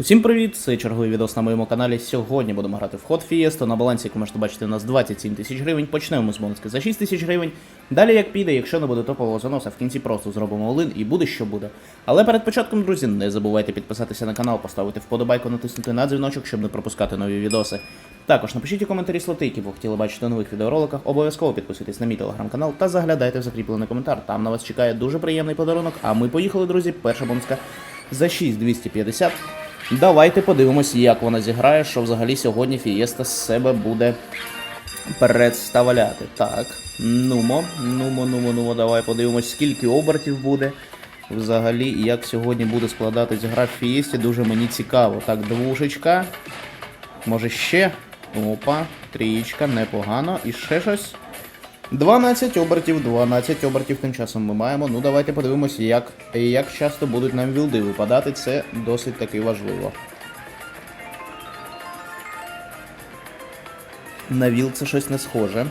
Усім привіт! Це черговий відос на моєму каналі. Сьогодні будемо грати в ход Фієсто. На балансі, як ви можете бачити, у нас 27 тисяч гривень. Почнемо з бонуски за 6 тисяч гривень. Далі як піде, якщо не буде топового заноса, в кінці просто зробимо олин і буде що буде. Але перед початком, друзі, не забувайте підписатися на канал, поставити вподобайку, натиснути на дзвіночок, щоб не пропускати нові відоси. Також напишіть у коментарі слоти, які ви хотіли бачити у нових відеороликах. Обов'язково підписуйтесь на мій телеграм-канал та заглядайте в закріплений коментар. Там на вас чекає дуже приємний подарунок. А ми поїхали, друзі. Перша бонуска за 6250. Давайте подивимось, як вона зіграє, що взагалі сьогодні Фієста з себе буде представляти. Так, нумо, нумо, нумо, нумо, давай подивимось, скільки обертів буде. Взагалі, як сьогодні буде складатись гра в Фієсті, дуже мені цікаво. Так, двушечка. Може ще? Опа, трієчка, непогано. І ще щось. 12 обертів, 12 обертів тим часом ми маємо. Ну давайте подивимося, як, як часто будуть нам вілди випадати. Це досить таки важливо. На віл це щось не схоже.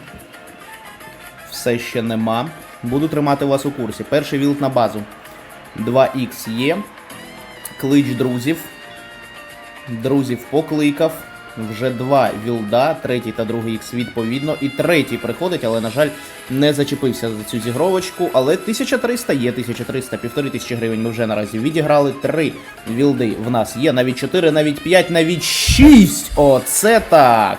Все ще нема. Буду тримати вас у курсі. Перший вілд на базу. 2х є. Клич друзів. Друзів покликав. Вже два вілда, третій та другий ікс відповідно. І третій приходить, але, на жаль, не зачепився за цю зігровочку. Але 1300 є 1300, півтори тисячі гривень ми вже наразі відіграли. Три вілди в нас є, навіть 4, навіть 5, навіть 6. Оце так!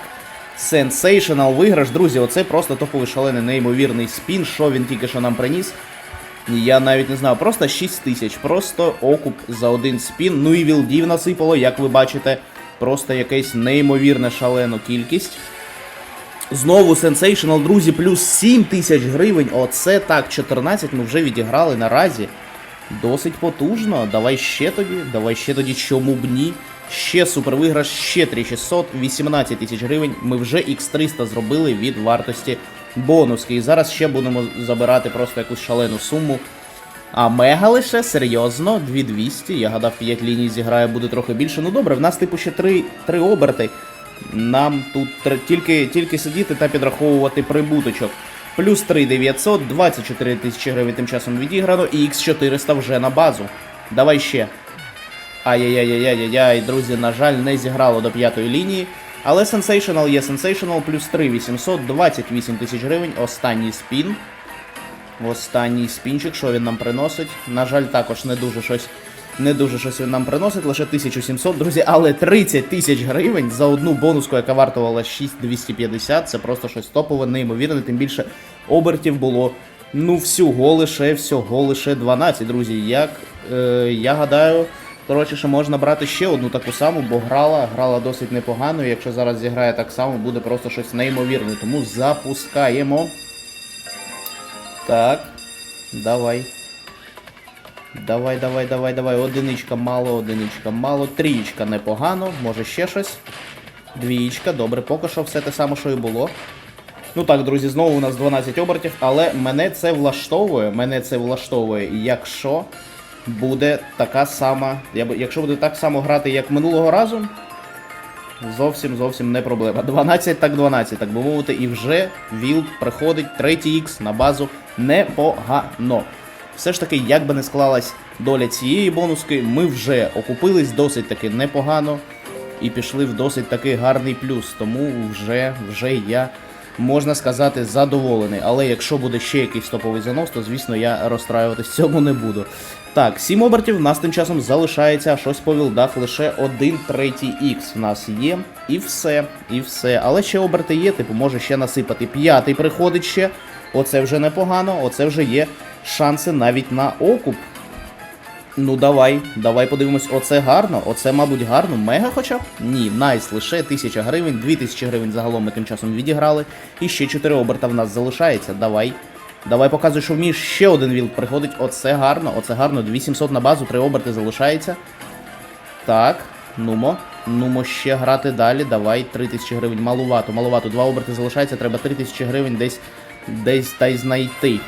Сенсейшнл виграш, друзі, оце просто топовий шалений неймовірний спін. Що він тільки що нам приніс? Я навіть не знаю, просто 6 тисяч, просто окуп за один спін. Ну і вілдів насипало, як ви бачите, просто якесь неймовірне шалену кількість. Знову Sensational, друзі, плюс 7 тисяч гривень. Оце так, 14 ми вже відіграли наразі. Досить потужно. Давай ще тоді, давай ще тоді, чому б ні. Ще супер виграш, ще 3600, 18 тисяч гривень. Ми вже X300 зробили від вартості бонуски. І зараз ще будемо забирати просто якусь шалену суму. А мега лише, серйозно, 2200. Я гадав, 5 ліній зіграє, буде трохи більше. Ну добре, в нас типу ще 3, 3 оберти. Нам тут тільки, тільки сидіти та підраховувати прибуточок. Плюс 3900, 24 тисячі гривень тим часом відіграно, і X400 вже на базу. Давай ще. Ай-яй-яй-яй-яй-яй, друзі, на жаль, не зіграло до п'ятої лінії. Але Sensational є Sensational, плюс 3800, 28 тисяч гривень. Останній спін. Останній спінчик, що він нам приносить. На жаль, також не дуже щось. Не дуже щось він нам приносить, лише 1700, друзі, але 30 тисяч гривень за одну бонуску, яка вартувала 6250, це просто щось топове, неймовірне, тим більше обертів було. Ну, всього лише, всього лише 12, друзі. Як е, я гадаю, коротше, що можна брати ще одну таку саму, бо грала, грала досить непогано. і Якщо зараз зіграє так само, буде просто щось неймовірне. Тому запускаємо. Так. Давай. Давай, давай, давай, давай. Одиничка мало, одиничка мало. Трієчка непогано, може ще щось. Двієчка, добре, поки що все те саме, що і було. Ну так, друзі, знову у нас 12 обертів, але мене це влаштовує. Мене це влаштовує, якщо буде така сама. Якщо буде так само грати, як минулого разу, зовсім зовсім не проблема. 12 так 12, так би мовити, і вже вілд приходить третій ікс на базу непогано. Все ж таки, як би не склалась доля цієї бонуски, ми вже окупились досить таки непогано і пішли в досить таки гарний плюс. Тому вже, вже я, можна сказати, задоволений. Але якщо буде ще якийсь топовий занос, то звісно я розстраюватись цьому не буду. Так, 7 обертів в нас тим часом залишається, а щось по вілдах лише один третій ікс в нас є. І все, і все. Але ще оберти є, типу, може ще насипати. П'ятий приходить ще. Оце вже непогано, оце вже є шанси навіть на окуп. Ну давай, давай подивимось, оце гарно, оце, мабуть, гарно. Мега хоча б? Ні, найс, лише 1000 гривень, 2000 гривень загалом ми тим часом відіграли. І ще 4 оберта в нас залишається. Давай. Давай показуй, що вмієш. Ще один вілд приходить. Оце гарно, оце гарно. 2700 на базу, три оберти залишається. Так, нумо. Нумо ще грати далі. Давай, 3000 гривень. Малувато, малувато. Два оберти залишається, треба 3000 гривень десь десь та й знайти.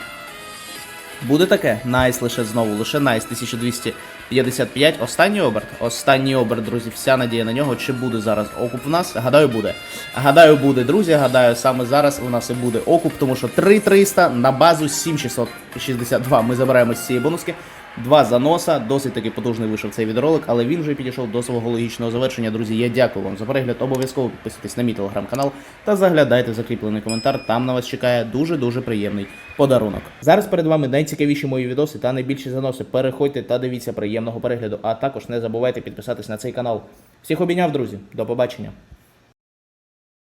Буде таке? Найс лише знову, лише найс 1200 55. Останній оберт. Останній оберт, друзі. Вся надія на нього. Чи буде зараз окуп в нас? Гадаю, буде. Гадаю, буде, друзі. Гадаю, саме зараз у нас і буде окуп, тому що 3300 на базу 7662. Ми забираємо з цієї бонуски. Два заноса, досить таки потужний вийшов цей відеоролик, але він вже підійшов до свого логічного завершення. Друзі, я дякую вам за перегляд. Обов'язково підписуйтесь на мій телеграм-канал та заглядайте закріплений коментар. Там на вас чекає дуже дуже приємний подарунок. Зараз перед вами найцікавіші мої відоси та найбільші заноси. Переходьте та дивіться приємного перегляду. А також не забувайте підписатись на цей канал. Всіх обійняв, друзі. До побачення.